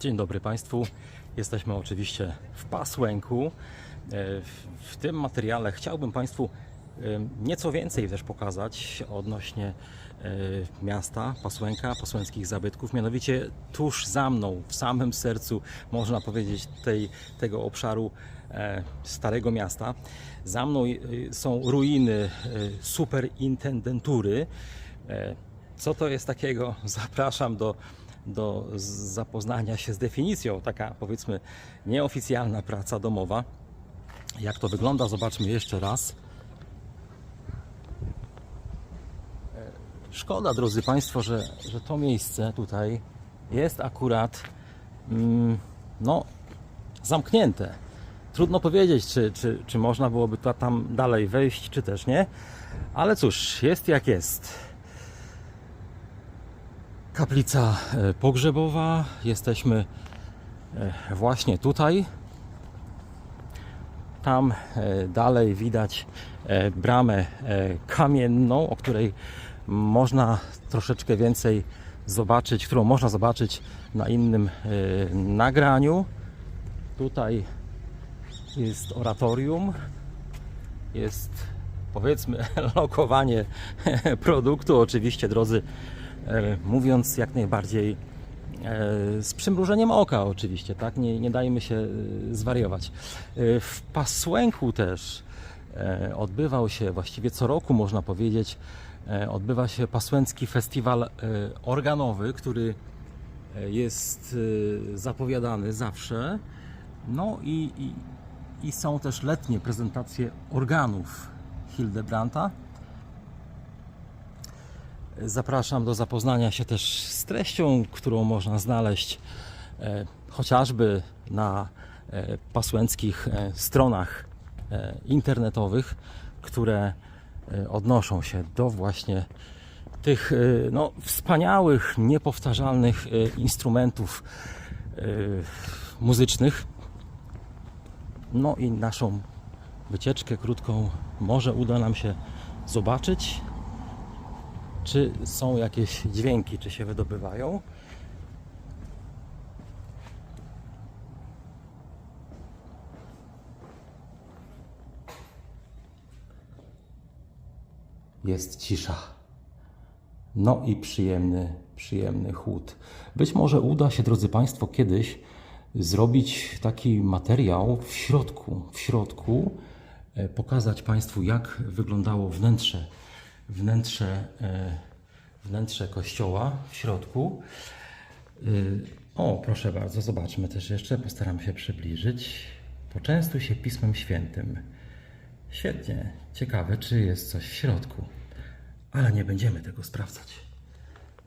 Dzień dobry Państwu. Jesteśmy oczywiście w Pasłęku. E, W, tym materiale chciałbym Państwu e, nieco więcej też pokazać odnośnie e, miasta Pasłęka, pasłęckich zabytków. Mianowicie tuż za mną, w samym sercu, można powiedzieć, tej, tego obszaru Starego Miasta. Za mną są ruiny superintendentury. Co to jest takiego? Zapraszam do, do zapoznania się z definicją. Taka powiedzmy nieoficjalna praca domowa. Jak to wygląda, zobaczmy jeszcze raz. E, Szkoda, drodzy Państwo, że, że to miejsce tutaj jest akurat mm, no, zamknięte. Trudno powiedzieć, czy, czy, czy można byłoby ta- tam dalej wejść, czy też nie. Ale cóż, jest jak jest. Kaplica e, pogrzebowa. Jesteśmy e, właśnie tutaj. Tam e, dalej widać bramę kamienną, o której można troszeczkę więcej zobaczyć, którą można zobaczyć na innym nagraniu. Tutaj jest oratorium, jest powiedzmy lokowanie produktu. Oczywiście, drodzy, mówiąc jak najbardziej e, z przymrużeniem oka, oczywiście, tak? Nie, nie dajmy się e, zwariować. E, W Pasłęku też e, odbywał się, właściwie co roku można powiedzieć, e, odbywa się Pasłęcki Festiwal e, Organowy, który e, jest e, zapowiadany zawsze. No i, i, i są też letnie prezentacje organów Hildebrandta. Zapraszam do zapoznania się też z treścią, którą można znaleźć e, chociażby na e, pasłęckich e, stronach internetowych, które odnoszą się do właśnie tych no, wspaniałych, niepowtarzalnych instrumentów muzycznych. No i naszą wycieczkę krótką może uda nam się zobaczyć, czy są jakieś dźwięki, czy się wydobywają. Jest cisza. No i przyjemny, przyjemny chłód. Być może uda się, drodzy Państwo, kiedyś zrobić taki materiał w środku, w środku, e, pokazać Państwu, jak wyglądało wnętrze, wnętrze, e, wnętrze kościoła w środku. Y, O, proszę bardzo, zobaczmy też jeszcze, postaram się przybliżyć. Poczęstuj się Pismem Świętym. Świetnie, ciekawe, czy jest coś w środku. Ale nie będziemy tego sprawdzać.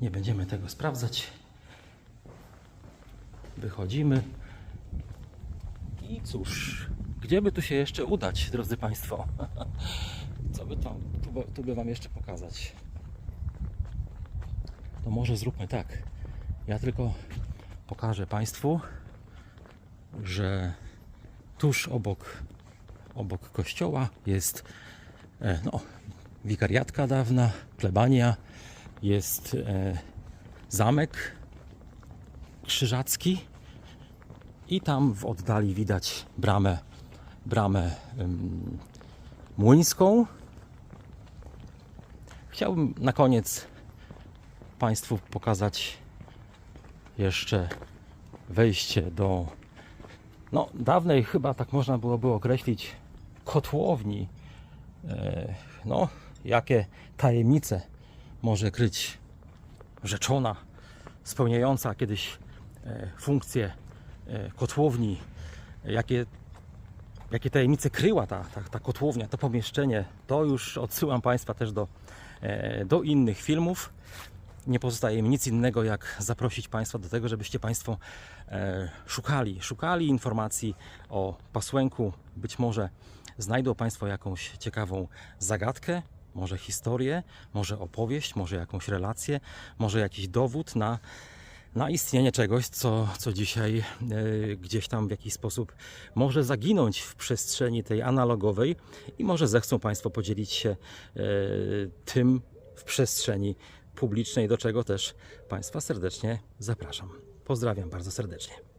Nie będziemy tego sprawdzać. Wychodzimy. I cóż, gdzie by tu się jeszcze udać, drodzy Państwo? Co by tam, tu, tu by Wam jeszcze pokazać? To może zróbmy tak. Ja tylko pokażę Państwu, że tuż obok, obok kościoła jest e, no, wikariatka dawna, plebania, jest e, zamek krzyżacki i tam w oddali widać bramę, bramę em, młyńską. Chciałbym na koniec Państwu pokazać jeszcze wejście do no, dawnej chyba tak można byłoby określić kotłowni. E, no, jakie tajemnice może kryć rzeczona spełniająca kiedyś e, funkcję e, kotłowni, jakie, jakie tajemnice kryła ta, ta, ta kotłownia, to pomieszczenie, to już odsyłam Państwa też do, do innych filmów. Nie pozostaje mi nic innego, jak zaprosić Państwa do tego, żebyście Państwo e, szukali, szukali informacji o Pasłęku. Być może znajdą Państwo jakąś ciekawą zagadkę, może historię, może opowieść, może jakąś relację, może jakiś dowód na, na istnienie czegoś, co, co dzisiaj e, gdzieś tam w jakiś sposób może zaginąć w przestrzeni tej analogowej i może zechcą Państwo podzielić się e, tym w przestrzeni publicznej, do czego też Państwa serdecznie zapraszam. Pozdrawiam bardzo serdecznie.